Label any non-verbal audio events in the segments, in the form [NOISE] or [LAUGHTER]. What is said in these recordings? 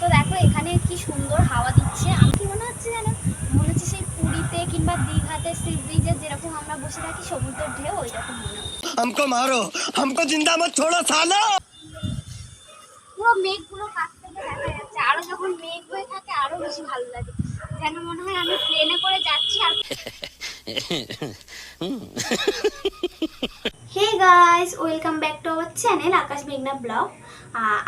তো দেখো এখানে কি সুন্দর হাওয়া দিচ্ছে আমি কি মনে হচ্ছে জানো মনে হচ্ছে সেই পুরীতে কিংবা দীঘাতে সি ব্রিজে যেরকম আমরা বসে থাকি সমুদ্রের ঢেউ ওই রকম মনে হচ্ছে हमको मारो हमको जिंदा मत छोड़ो सालो পুরো মেঘগুলো কাছ থেকে দেখা যাচ্ছে আরো যখন মেঘ হয়ে থাকে আরো বেশি ভালো লাগে যেন মনে হয় আমি প্লেনে করে যাচ্ছি আর [LAUGHS] হে guys welcome back to our channel Akash মেঘনা ব্লগ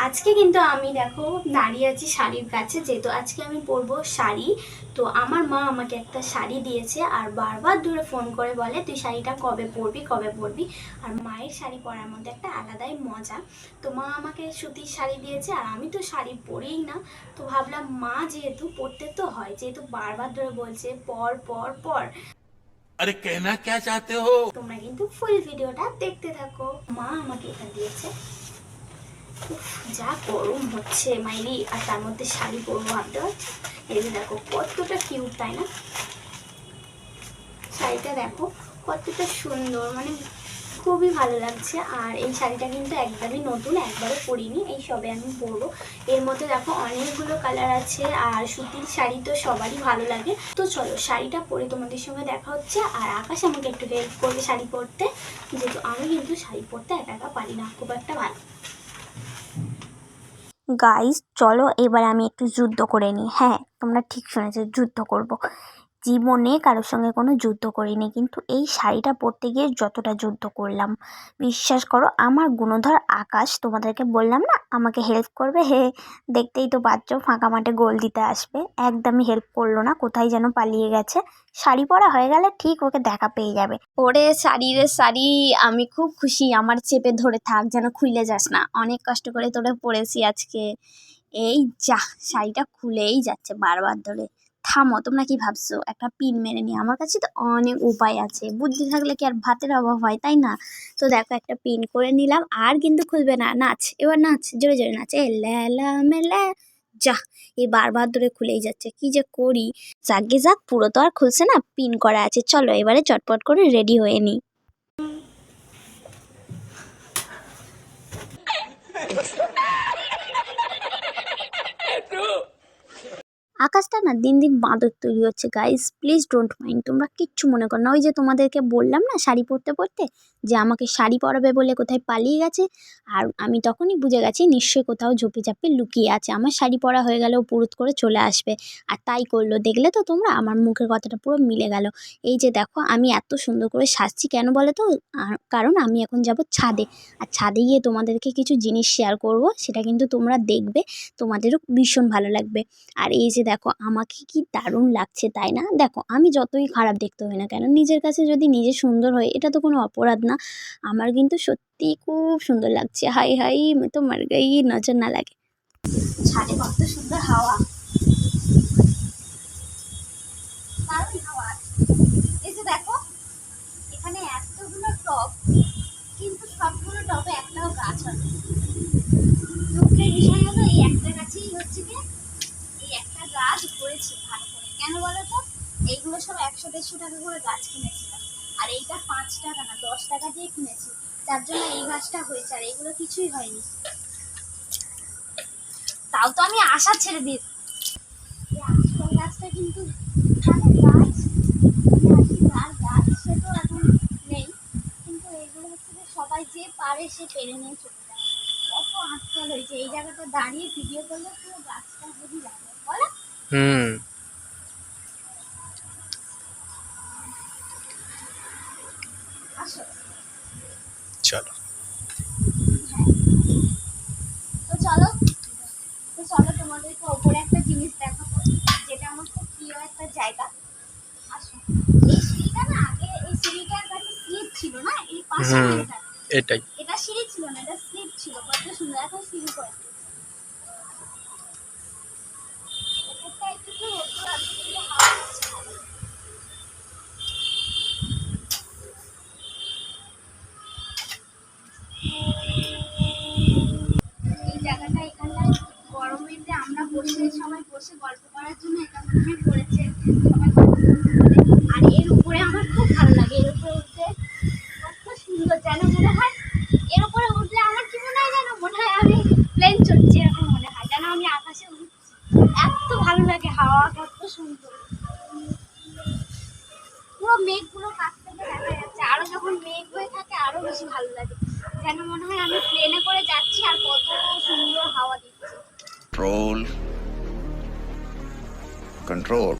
আজকে কিন্তু আমি দেখো দাঁড়িয়ে আছি শাড়ির কাছে, যেহেতু আজকে আমি পরবো শাড়ি। তো আমার মা আমাকে একটা শাড়ি দিয়েছে আর বারবার ধরে ফোন করে বলে, তুই শাড়িটা কবে পরবি কবে পরবি? আর মায়ের শাড়ি পরার মধ্যে একটা আলাদাই মজা। তো মা আমাকে সুতির শাড়ি দিয়েছে আর আমি তো শাড়ি পরেই না। তো ভাবলাম মা যেহেতু পরতে তো হয়, যেহেতু বারবার ধরে বলছে, পর পর পর। আরে কেনা কে চাতে হো? তোমরা কিন্তু ফুল ভিডিওটা দেখতে থাকো। মা আমাকে এটা দিয়েছে। যা গরম হচ্ছে মাইলি আর তার মধ্যে শাড়ি পরবো ভাবতে এই দেখো, কতটা কিউট তাই না? শাড়িটা দেখো, কতটা সুন্দর। মানে খুবই ভালো লাগছে। আর এই শাড়িটা কিন্তু একদমই নতুন, একবারও পরিনি, এই সবে আমি পরবো। এর মধ্যে দেখো অনেকগুলো কালার আছে আর সুতির শাড়ি তো সবারই ভালো লাগে। তো চলো শাড়িটা পরে তোমাদের সঙ্গে দেখা হচ্ছে। আর আকাশ আমাকে একটু হেল্প করবে শাড়ি পরতে, যেহেতু আমি কিন্তু শাড়ি পরতে একা একা পারি না, খুব একটা ভালো। গাইস চলো এবার আমি একটু যুদ্ধ করে নিই। হ্যাঁ তোমরা ঠিক শুনেছো, যুদ্ধ করব। জীবনে কারোর সঙ্গে কোনো যুদ্ধ করিনি, কিন্তু এই শাড়িটা পরতে গিয়ে যতটা যুদ্ধ করলাম। বিশ্বাস করো, আমার গুণধর আকাশ, তোমাদেরকে বললাম না, আমাকে হেল্প করবে। হে, দেখতেই তো পাচ্ছ, ফাঁকা মাঠে গোল দিতে আসবে। একদমই হেল্প করল না, কোথায় যেন পালিয়ে গেছে। শাড়ি পরা হয়ে গেলে ঠিক ওকে দেখা পেয়ে যাবে। ওরে শাড়ি রে শাড়ি, আমি খুব খুশি, আমার চেপে ধরে থাক, যেন খুলে যাস না। অনেক কষ্ট করে তোরে পরেছি আজকে। এই যা, শাড়িটা খুলেই যাচ্ছে বারবার ধরে। থামো, তোমরা কি ভাবছ? একটা পিন মেরে নি আমার কাছে তো অনেক উপায় আছে। বুদ্ধি থাকলে কি আর ভাতের অভাব হয়, তাই না? তো দেখো, একটা পিন করে নিলাম। আর কিন্তু খুলবে না। নাচ, এবার নাচ, জোরে জোরে নাচ। এ ল্যালা মেলা যা। এই বারবার ধরে খুলেই যাচ্ছে। কি যে করি? যাকে যাক, পুরো তো আর খুলছে না, পিন করা আছে। চলো, এবারে চটপট করে রেডি হয়ে নিই [LAUGHS] আকাশটা না দিন দিন বাঁদর তৈরি হচ্ছে গাইস প্লিজ ডোন্ট মাইন্ড তোমরা কিচ্ছু মনে করো না। ওই যে তোমাদেরকে বললাম না, শাড়ি পরতে পরতে, যে আমাকে শাড়ি পরাবে বলে কোথায় পালিয়ে গেছে? আর আমি তখনই বুঝে গেছি, নিশ্চয়ই কোথাও ঝোপে ঝাপে লুকিয়ে আছে। আমার শাড়ি পরা হয়ে গেলেও পুরুত করে চলে আসবে। আর তাই করল। দেখলে তো তোমরা? আমার মুখের কথাটা পুরো মিলে গেল। এই যে দেখো, আমি এত সুন্দর করে সাজছি কেন বলো তো? কারণ আমি এখন যাব ছাদে। আর ছাদে গিয়ে তোমাদেরকে কিছু জিনিস শেয়ার করব। সেটা কিন্তু তোমরা দেখবে। তোমাদেরও ভীষণ ভালো লাগবে। আর এই যে দেখো, আমাকে কি দারুণ লাগছে, তাই না? দেখো, আমি যতই খারাপ দেখতে হই না কেন, নিজের কাছে যদি নিজে সুন্দর হয় এটা তো কোনো অপরাধ না। আমার কিন্তু সত্যি খুব সুন্দর লাগছে। হাই হাই তো মার গাই নজর না লাগে। কত সুন্দর হাওয়া। দেখো কিন্তু সবগুলো টবে একটাও গাছ হবে দুঃখের বিষয় হলো, এই একটা গাছেই হচ্ছে কি এই একটা গাছ হয়েছে ভালো করে কেন বলো তো এইগুলো সব একশো টাকা করে গাছ কিনেছিলাম। আর এইটা পাঁচ টাকা না, দশ টাকা দিয়ে কিনেছি। তার জন্য এই গাছটা হয়েছে আর এইগুলো কিছুই হয়নি। তাও তো আমি আশা ছেড়ে দিই। গাছটা কিন্তু গাছ গাছ, সে তো এখন নেই। কিন্তু এইগুলো হচ্ছে যে সবাই যে পারে সে পেরে নিয়ে চলে যায়। কত আটকাল হয়েছে। এই জায়গাটা দাঁড়িয়ে ভিডিও করলে পুরো গাছটা যদি লাগে, বলো? হুম। তোমাদেরকে ওপরে একটা জিনিস দেখাবো যেটা আমার খুব প্রিয় একটা জায়গা। আসো। এই সিঁড়িটা না আগে এই সিঁড়িটার কাছে স্লিপ ছিল না? এই পাশে এটাই। এটা সিঁড়ি ছিল না এটা স্লিপ ছিল। কত সুন্দর এখন সিঁড়ি করে। ওপরটা একটু সেই সময় বসে গল্প করার জন্য এটা মনে করেছে আর এর উপরে আমার খুব ভালো লাগে, এর উপরে উঠতে কত সুন্দর যেন মনে হয়, এর উপরে উঠলে আমার কি মনে হয় যেন? মনে হয় আমি প্লেন চড়ছি এরকম মনে হয় যেন আমি আকাশে উঠছি। এত ভালো লাগে হাওয়া, কত সুন্দর। পুরো মেঘগুলো কাছ থেকে দেখা যাচ্ছে। আরও যখন মেঘ হয়ে থাকে, আরও বেশি ভালো লাগে। যেন মনে হয় আমি প্লেনে করে যাচ্ছি আর কত সুন্দর হাওয়া দিচ্ছে। Roll. control.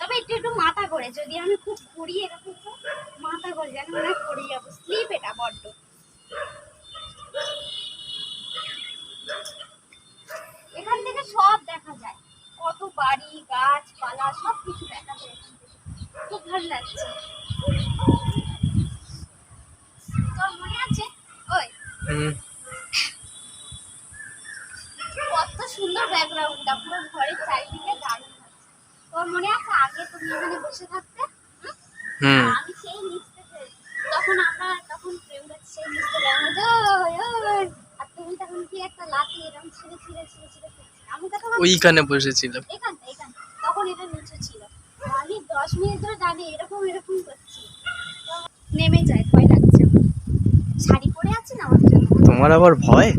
তবে একটু একটু মাথা যদি আমি খুব মাথা করে এটা বড্ড। এখান থেকে সব দেখা যায়। কত বাড়ি গাছপালা দেখা খুব ভালো লাগছে। মনে আছে? ওই। ওইখানে বসেছিলাম। এখানটা এখানটা তখন এটা নিচে ছিল। আমি দশ মিনিট ধরে দাঁড়িয়ে এরকম এরকম করছি। নেমে যায় ভয় লাগছে শাড়ি পরে আছে না জন্য? তোমার আবার ভয়?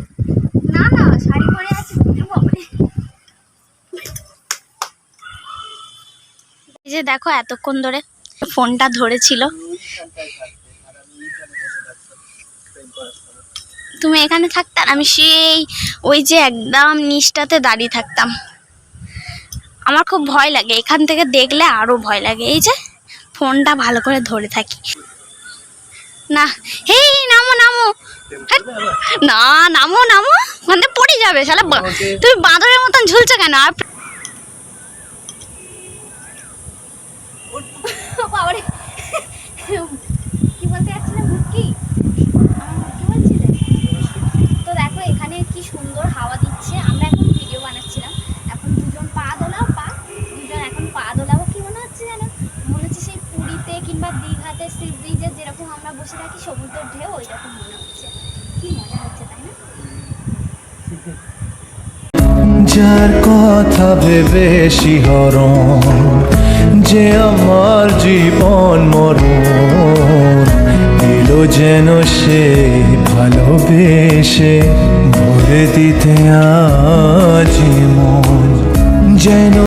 না না শাড়ি পরে আছে এই যে দেখো এতক্ষণ ধরে ফোনটা ধরেছিল। তুমি এখানে থাকতে আর আমি সেই ওই যে একদম নিচটাতে দাঁড়িয়ে থাকতাম। আমার খুব ভয় লাগে এখান থেকে দেখলে আরও ভয় লাগে। এই যে ফোনটা ভালো করে ধরে থাকি। না হেই নামো নামো। হ্যাট, না নামো নামো। মানে পড়ে যাবে শালা তুমি বাঁদরের মতন ঝুলছো কেন? আর বাবারে কি বলতে যাচ্ছিলে মুটকি আমার মুটকি বলছিলে তো দেখো এখানে কি সুন্দর হাওয়া দিচ্ছে আমরা এখন ভিডিও বানাচ্ছিলাম এখন দুজন পা দোলাও পা দুজন এখন পা দোলাবো কি মনে হচ্ছে জানো মনে হচ্ছে সেই পুরীতে কিংবা দীঘাতে সি ব্রিজে যেরকম আমরা বসে থাকি সমুদ্রের ঢেউ, ওই রকম মনে হচ্ছে। কি মজা হচ্ছে, তাই না? যার কথা ভেবে শিহরণ, যে আমার জীবন মরণ, দিল যেন সে ভালোবেসে, ভরে দিতে আজ মন যেন